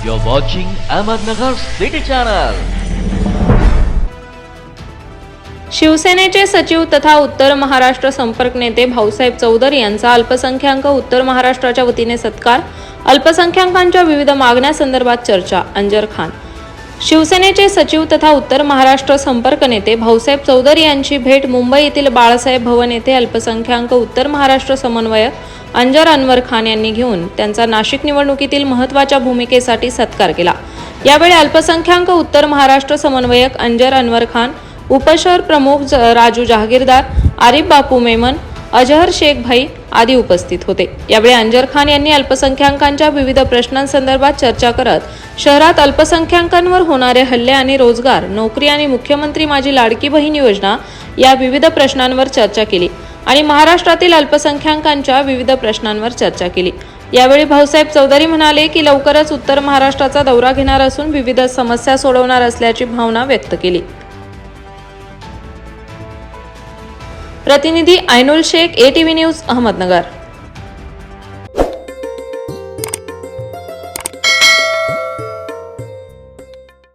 You're watching Ahmednagar City Channel. शिवसेनेचे सचिव तथा उत्तर महाराष्ट्र संपर्क नेते भाऊसाहेब चौधरी यांचा अल्पसंख्याक उत्तर महाराष्ट्राच्या वतीने सत्कार अल्पसंख्याकांच्या विविध मागण्यासंदर्भात चर्चा अंजर खान शिवसेनेचे सचिव तथा उत्तर महाराष्ट्र संपर्क नेते भाऊसाहेब चौधरी यांची भेट मुंबई येथील बाळासाहेब भवन येथे अल्पसंख्याक उत्तर महाराष्ट्र समन्वयक अंजर अनवर खान यांनी घेऊन त्यांचा नाशिक निवडणुकीतील महत्त्वाच्या भूमिकेसाठी सत्कार केला. यावेळी अल्पसंख्याक उत्तर महाराष्ट्र समन्वयक अंजर अनवर खान उपशहर प्रमुख ज- राजू जहागीरदार आरिफ बापू मेमन अजहर शेख भाई आदी उपस्थित होते. यावेळी अंजर खान यांनी अल्पसंख्याकांच्या विविध प्रश्नांसंदर्भात चर्चा करत शहरात अल्पसंख्याकांवर होणारे हल्ले आणि रोजगार नोकरी आणि मुख्यमंत्री माझी लाडकी बहीण योजना या विविध प्रश्नांवर चर्चा केली आणि महाराष्ट्रातील अल्पसंख्याकांच्या विविध प्रश्नांवर चर्चा केली. यावेळी भाऊसाहेब चौधरी म्हणाले की लवकरच उत्तर महाराष्ट्राचा दौरा घेणार असून विविध समस्या सोडवणार असल्याची भावना व्यक्त केली. प्रतिनिधी आयनुल शेख एटीव्ही न्यूज अहमदनगर.